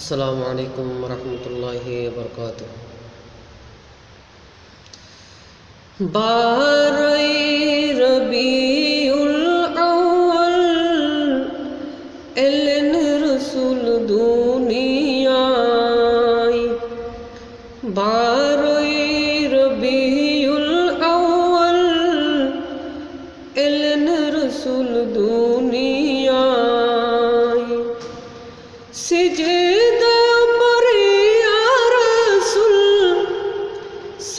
আসসালামু আলাইকুম রহমতুল্লাহ বরকাত বারই রবিউল আউয়াল, এলেন রসুল দুনিয়ায়। বারই রবিউল আউয়াল, এলেন রসুল দুনিয়ায়। সিজদা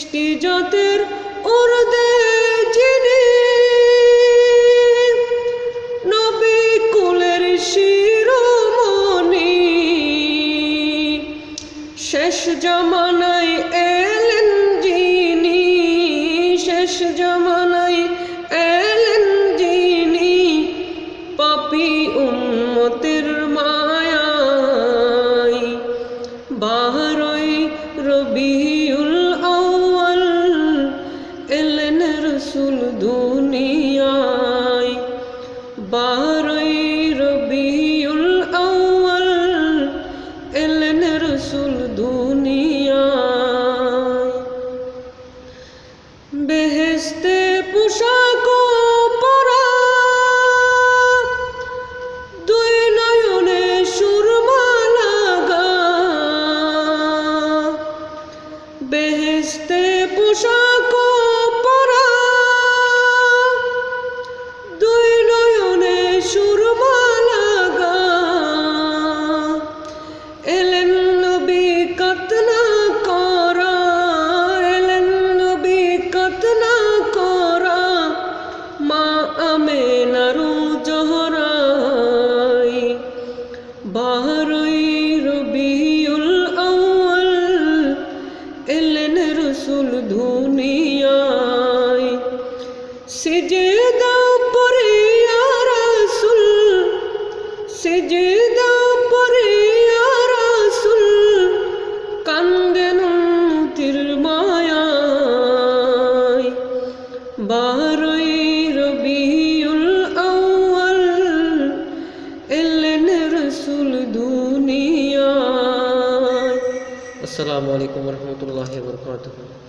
সৃষ্টি জাতের উর্দে যিনি নবী কুলের শিরোমণি। শেষ জমানায় এলেন যিনি। শেষ জমানায় দুনিয়ায়। বারই রবিউল আউয়াল এলেন রসুল দুনিয়ায়। বেহেস্তে পোশাক বারই রবিউল আউয়াল, এলেন রসুল দুনিয়ায়। সিজদা পরে আর রসুল সিজদা পরে আর রসুল কান্দেন তীর মায়ায়। বারই রবিউল দুনিয়ায়। আসসালামু আলাইকুম রহমতুল্লাহ বরকাতুহ।